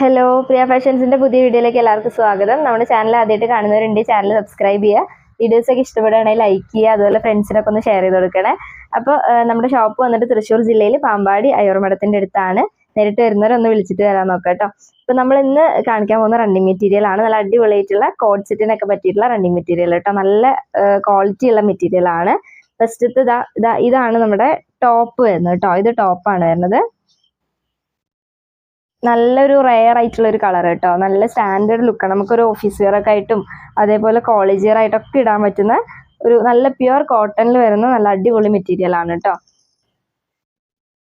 Hello പ്രിയ ഫാഷൻസിന്റെ പുതിയ വീഡിയോയിലേക്ക് എല്ലാവർക്കും സ്വാഗതം. നമ്മുടെ ചാനൽ ആദ്യമായിട്ട് കാണുന്നവരുണ്ട് ചാനൽ സബ്സ്ക്രൈബ് ചെയ്യുക. വീഡിയോസൊക്കെ ഇഷ്ടപ്പെടുകയാണെങ്കിൽ ലൈക്ക് ചെയ്യുക അതുപോലെ ഫ്രണ്ട്സിനൊക്കെ ഒന്ന് ഷെയർ ചെയ്ത് കൊടുക്കണേ. അപ്പോൾ നമ്മുടെ ഷോപ്പ് വന്നിട്ട് തൃശ്ശൂർ ജില്ലയിൽ പാമ്പാടി അയ്യോർമഠത്തിന്റെ അടുത്താണ്. നേരിട്ട് വരുന്നവരൊന്ന് വിളിച്ചിട്ട് വരാൻ നോക്കാം കേട്ടോ. അപ്പോൾ നമ്മൾ ഇന്ന് കാണിക്കാൻ പോകുന്ന റണ്ണിങ് മെറ്റീരിയൽ ആണ്. നല്ല അടിപൊളിയായിട്ടുള്ള കോഡ് സെറ്റിനൊക്കെ പറ്റിയിട്ടുള്ള റണ്ണിങ് മെറ്റീരിയൽ കേട്ടോ. നല്ല ക്വാളിറ്റി ഉള്ള മെറ്റീരിയൽ ആണ്. ഫസ്റ്റത്തെ ഇതാ ഇതാ ഇതാണ് നമ്മുടെ ടോപ്പ് വരുന്നത് കേട്ടോ. ഇത് ടോപ്പാണ് വരുന്നത്. നല്ലൊരു റെയർ ആയിട്ടുള്ള ഒരു കളർ കേട്ടോ. നല്ല സ്റ്റാൻഡേർഡ് ലുക്കാണ് നമുക്കൊരു ഓഫീസ് വെയർ ഒക്കെ ആയിട്ടും അതേപോലെ കോളേജ് വെയർ ആയിട്ടൊക്കെ ഇടാൻ പറ്റുന്ന ഒരു നല്ല പ്യുവർ കോട്ടണിൽ വരുന്ന നല്ല അടിപൊളി മെറ്റീരിയൽ ആണ് കേട്ടോ.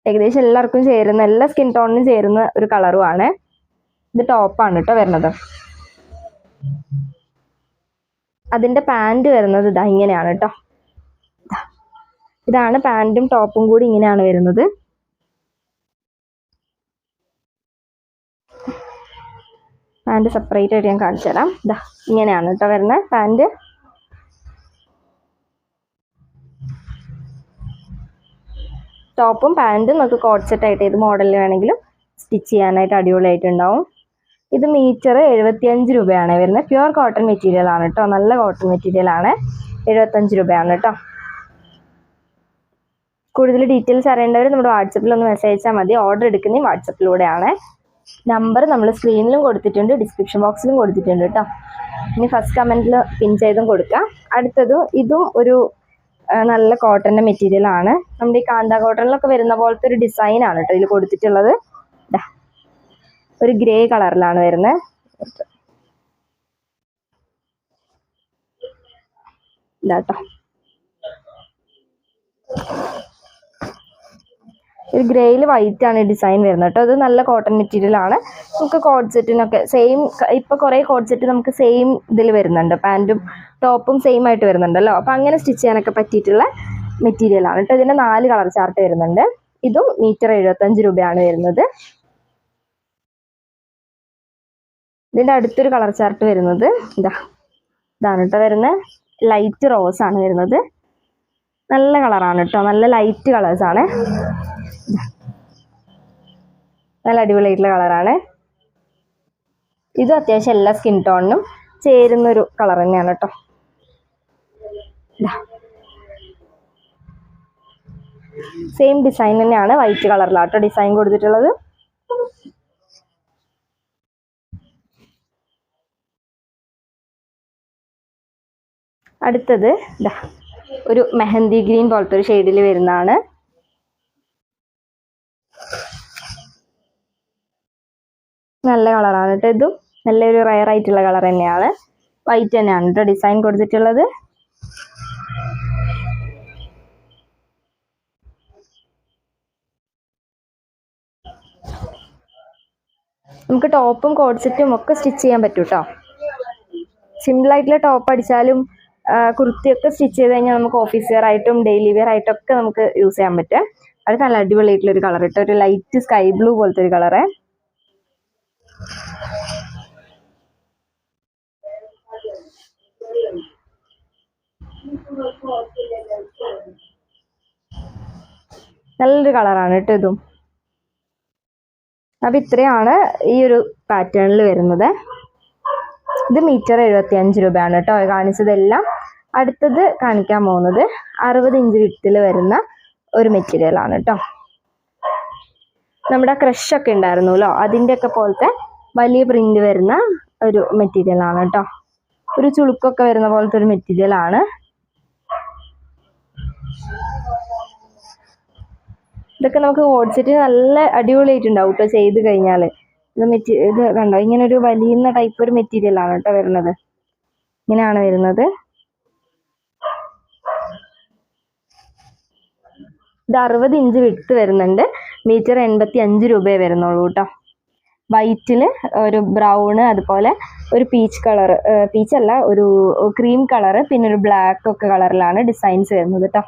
ഏകദേശം എല്ലാവർക്കും ചേരുന്ന എല്ലാ സ്കിൻ ടോണിനും ചേരുന്ന ഒരു കളറും ആണ്. ഇത് ടോപ്പാണ് കേട്ടോ വരുന്നത്. അതിന്റെ പാന്റ് വരുന്നത് ഇതാ ഇങ്ങനെയാണ് കേട്ടോ. ഇതാണ് പാന്റും ടോപ്പും കൂടി ഇങ്ങനെയാണ് വരുന്നത്. പാന്റ് സെപ്പറേറ്റ് ആയിട്ട് ഞാൻ കാണിച്ചു തരാം. ഇതാ ഇങ്ങനെയാണ് കേട്ടോ വരുന്നത് പാന്റ്. ടോപ്പും പാന്റും നമുക്ക് കോട്ട് സെറ്റ് ആയിട്ട് ഏത് മോഡലിൽ വേണമെങ്കിലും സ്റ്റിച്ച് ചെയ്യാനായിട്ട് അടിപൊളിയായിട്ടുണ്ടാവും. ഇത് മീറ്റർ എഴുപത്തിയഞ്ച് രൂപയാണ് വരുന്നത്. പ്യുവർ കോട്ടൺ മെറ്റീരിയൽ ആണ് കേട്ടോ. നല്ല കോട്ടൺ മെറ്റീരിയൽ ആണ്. എഴുപത്തഞ്ച് രൂപയാണ് കേട്ടോ. കൂടുതൽ ഡീറ്റെയിൽസ് അറിയേണ്ടവർ നമ്മുടെ വാട്സപ്പിൽ ഒന്ന് മെസ്സേജ് അയച്ചാൽ മതി. ഓർഡർ എടുക്കുന്നത് വാട്സപ്പിലൂടെയാണ് നമ്പർ നമ്മൾ സ്ക്രീനിലും കൊടുത്തിട്ടുണ്ട് ഡിസ്ക്രിപ്ഷൻ ബോക്സിലും കൊടുത്തിട്ടുണ്ട് കേട്ടോ ഇനി ഫസ്റ്റ് കമന്റിൽ പിൻ ചെയ്തും കൊടുക്കാം. അടുത്തതും ഇതും ഒരു നല്ല കോട്ടന്റെ മെറ്റീരിയൽ ആണ്. നമ്മുടെ ഈ കാന്ത കോട്ടണിലൊക്കെ വരുന്ന പോലത്തെ ഒരു ഡിസൈൻ ആണ് കേട്ടോ ഇതിൽ കൊടുത്തിട്ടുള്ളത്. ഒരു ഗ്രേ കളറിലാണ് വരുന്നത് ഇതാട്ടോ ഒരു ഗ്രേയിൽ വൈറ്റ് ആണ് ഡിസൈൻ വരുന്നത് കേട്ടോ. അത് നല്ല കോട്ടൺ മെറ്റീരിയൽ ആണ്. നമുക്ക് കോഡ് സെറ്റിനൊക്കെ സെയിം ഇപ്പൊ കുറേ കോഡ് സെറ്റ് നമുക്ക് സെയിം ഇതിൽ വരുന്നുണ്ട്. പാന്റും ടോപ്പും സെയിം ആയിട്ട് വരുന്നുണ്ടല്ലോ. അപ്പൊ അങ്ങനെ സ്റ്റിച്ച് ചെയ്യാനൊക്കെ പറ്റിയിട്ടുള്ള മെറ്റീരിയൽ ആണ് കേട്ടോ. ഇതിന്റെ നാല് കളർ ചാർട്ട് വരുന്നുണ്ട്. ഇതും മീറ്റർ എഴുപത്തഞ്ച് രൂപയാണ് വരുന്നത്. ഇതിന്റെ അടുത്തൊരു കളർ ചാർട്ട് വരുന്നത്. ഇതാ ഇതാണ് കേട്ടോ വരുന്നത് ലൈറ്റ് റോസ് ആണ് വരുന്നത്. നല്ല കളറാണ് കേട്ടോ. നല്ല ലൈറ്റ് കളേഴ്സാണ് നല്ല അടിപൊളിയായിട്ടുള്ള കളറാണ്. ഇതും അത്യാവശ്യം എല്ലാ സ്കിൻ ടോണിനും ചേരുന്ന ഒരു കളർ തന്നെയാണ് കേട്ടോ സെയിം ഡിസൈൻ തന്നെയാണ് വൈറ്റ് കളറിലാട്ടോ ഡിസൈൻ കൊടുത്തിട്ടുള്ളത്. അടുത്തത് ഒരു മെഹന്തി ഗ്രീൻ പോലത്തെ ഒരു ഷെയ്ഡിൽ വരുന്നതാണ്. നല്ല കളറാണ് കേട്ടോ ഇതും നല്ലൊരു റയർ ആയിട്ടുള്ള കളർ തന്നെയാണ്. വൈറ്റ് തന്നെയാണ് കേട്ടോ ഡിസൈൻ കൊടുത്തിട്ടുള്ളത്. നമുക്ക് ടോപ്പും കോഡ്സെറ്റും ഒക്കെ സ്റ്റിച്ച് ചെയ്യാൻ പറ്റും കേട്ടോ സിമ്പിളായിട്ടുള്ള ടോപ്പ് അടിച്ചാലും കുർത്തിയൊക്കെ സ്റ്റിച്ച് ചെയ്ത് കഴിഞ്ഞാൽ നമുക്ക് ഓഫീസ് വെയർ ആയിട്ടും ഡെയിലി വെയർ ആയിട്ടൊക്കെ നമുക്ക് യൂസ് ചെയ്യാൻ പറ്റും. അത് നല്ല അടിപൊളിയായിട്ടുള്ള ഒരു കളർ കേട്ടോ ഒരു ലൈറ്റ് സ്കൈ ബ്ലൂ പോലത്തെ ഒരു കളറ്. നല്ലൊരു കളറാണ് കേട്ടോ ഇതും. അപ്പം ഇത്രയാണ് ഈ ഒരു പാറ്റേണിൽ വരുന്നത്. ഇത് മീറ്റർ എഴുപത്തി അഞ്ച് രൂപയാണ് കേട്ടോ. കാണിച്ചതെല്ലാം. അടുത്തത് കാണിക്കാൻ പോകുന്നത് അറുപത് ഇഞ്ച് വിട്ടിൽ വരുന്ന ഒരു മെറ്റീരിയലാണ് കേട്ടോ. നമ്മുടെ ക്രഷ് ഒക്കെ ഉണ്ടായിരുന്നല്ലോ അതിന്റെയൊക്കെ പോലത്തെ വലിയ പ്രിന്റ് വരുന്ന ഒരു മെറ്റീരിയലാണ് കേട്ടോ ഒരു ചുളുക്കൊക്കെ വരുന്ന പോലത്തെ ഒരു മെറ്റീരിയലാണ് ഇതൊക്കെ നമുക്ക് ഓടിച്ചിട്ട് നല്ല അടിപൊളിയായിട്ടുണ്ടാവും കേട്ടോ ചെയ്ത് കഴിഞ്ഞാൽ ഇത് മെറ്റീ ഇത് കണ്ടോ? ഇങ്ങനെ ഒരു വലിയുന്ന ടൈപ്പ് ഒരു മെറ്റീരിയലാണ് കേട്ടോ വരുന്നത്. ഇങ്ങനെയാണ് വരുന്നത്. ഇത് അറുപത് ഇഞ്ച് വിട്ട് വരുന്നുണ്ട്. മീറ്റർ എൺപത്തി അഞ്ച് രൂപയെ വരുന്നുള്ളൂ കേട്ടോ വൈറ്റിൽ ഒരു ബ്രൗണ് അതുപോലെ ഒരു പീച്ച് കളർ പീച്ച് അല്ല ഒരു ക്രീം കളർ പിന്നെ ഒരു ബ്ലാക്ക് ഒക്കെ കളറിലാണ് ഡിസൈൻസ് വരുന്നത് കേട്ടോ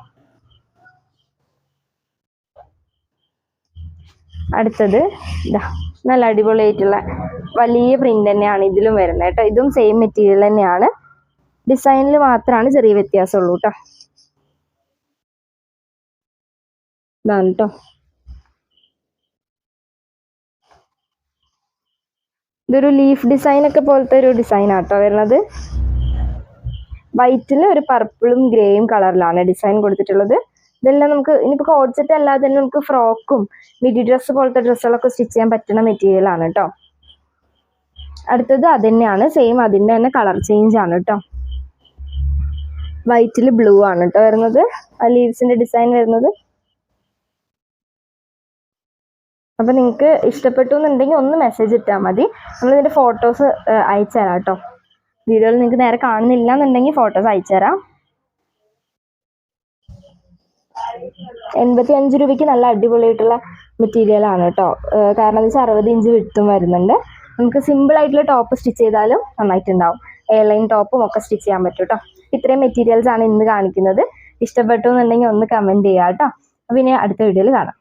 അടുത്തത് ഇതാ നല്ല അടിപൊളിയായിട്ടുള്ള വലിയ പ്രിന്റ് തന്നെയാണ് ഇതിലും വരുന്നത് കേട്ടോ ഇതും സെയിം മെറ്റീരിയൽ തന്നെയാണ്. ഡിസൈനിൽ മാത്രമാണ് ചെറിയ വ്യത്യാസമുള്ളൂ കേട്ടോ ഇതാണ് കേട്ടോ ഇതൊരു ലീഫ് ഡിസൈൻ ഒക്കെ പോലത്തെ ഒരു ഡിസൈൻ ആട്ടോ വരുന്നത്. വൈറ്റിൽ ഒരു പർപ്പിളും ഗ്രേയും കളറിലാണ് ഡിസൈൻ കൊടുത്തിട്ടുള്ളത്. ഇതെല്ലാം നമുക്ക് ഇനിയിപ്പോൾ കോഡ് സെറ്റ് അല്ലാതെ തന്നെ നമുക്ക് ഫ്രോക്കും മിഡി ഡ്രസ്സ് പോലത്തെ ഡ്രസ്സുകളൊക്കെ സ്റ്റിച്ച് ചെയ്യാൻ പറ്റുന്ന മെറ്റീരിയൽ ആണ് കേട്ടോ അടുത്തത് തന്നെയാണ് സെയിം അതിന്റെ തന്നെ കളർ ചേഞ്ച് ആണ് കേട്ടോ വൈറ്റിൽ ബ്ലൂ ആണ് കേട്ടോ വരുന്നത്. ആ ലീവ്സിന്റെ ഡിസൈൻ വരുന്നത്. അപ്പൊ നിങ്ങൾക്ക് ഇഷ്ടപ്പെട്ടു എന്നുണ്ടെങ്കിൽ ഒന്ന് മെസ്സേജ് ഇട്ടാൽ മതി. നമ്മൾ ഇതിന്റെ ഫോട്ടോസ് അയച്ചു തരാം കേട്ടോ വീഡിയോയിൽ നിങ്ങൾക്ക് നേരെ കാണുന്നില്ല എന്നുണ്ടെങ്കിൽ ഫോട്ടോസ് അയച്ചു തരാം എൺപത്തി അഞ്ച് രൂപയ്ക്ക് നല്ല അടിപൊളിയായിട്ടുള്ള മെറ്റീരിയലാണ് കേട്ടോ. കാരണം എന്ന് വെച്ചാൽ അറുപത് ഇഞ്ച് വിട്ടും വരുന്നുണ്ട്. നമുക്ക് സിമ്പിൾ ആയിട്ടുള്ള ടോപ്പ് സ്റ്റിച്ച് ചെയ്താലും നന്നായിട്ടുണ്ടാവും. എയർലൈൻ ടോപ്പും ഒക്കെ സ്റ്റിച്ച് ചെയ്യാൻ പറ്റും കേട്ടോ. ഇത്രയും മെറ്റീരിയൽസ് ആണ് ഇന്ന് കാണിക്കുന്നത്. ഇഷ്ടപ്പെട്ടു എന്നുണ്ടെങ്കിൽ ഒന്ന് കമന്റ് ചെയ്യാം കേട്ടോ. പിന്നെ അടുത്ത വീഡിയോയിൽ കാണാം.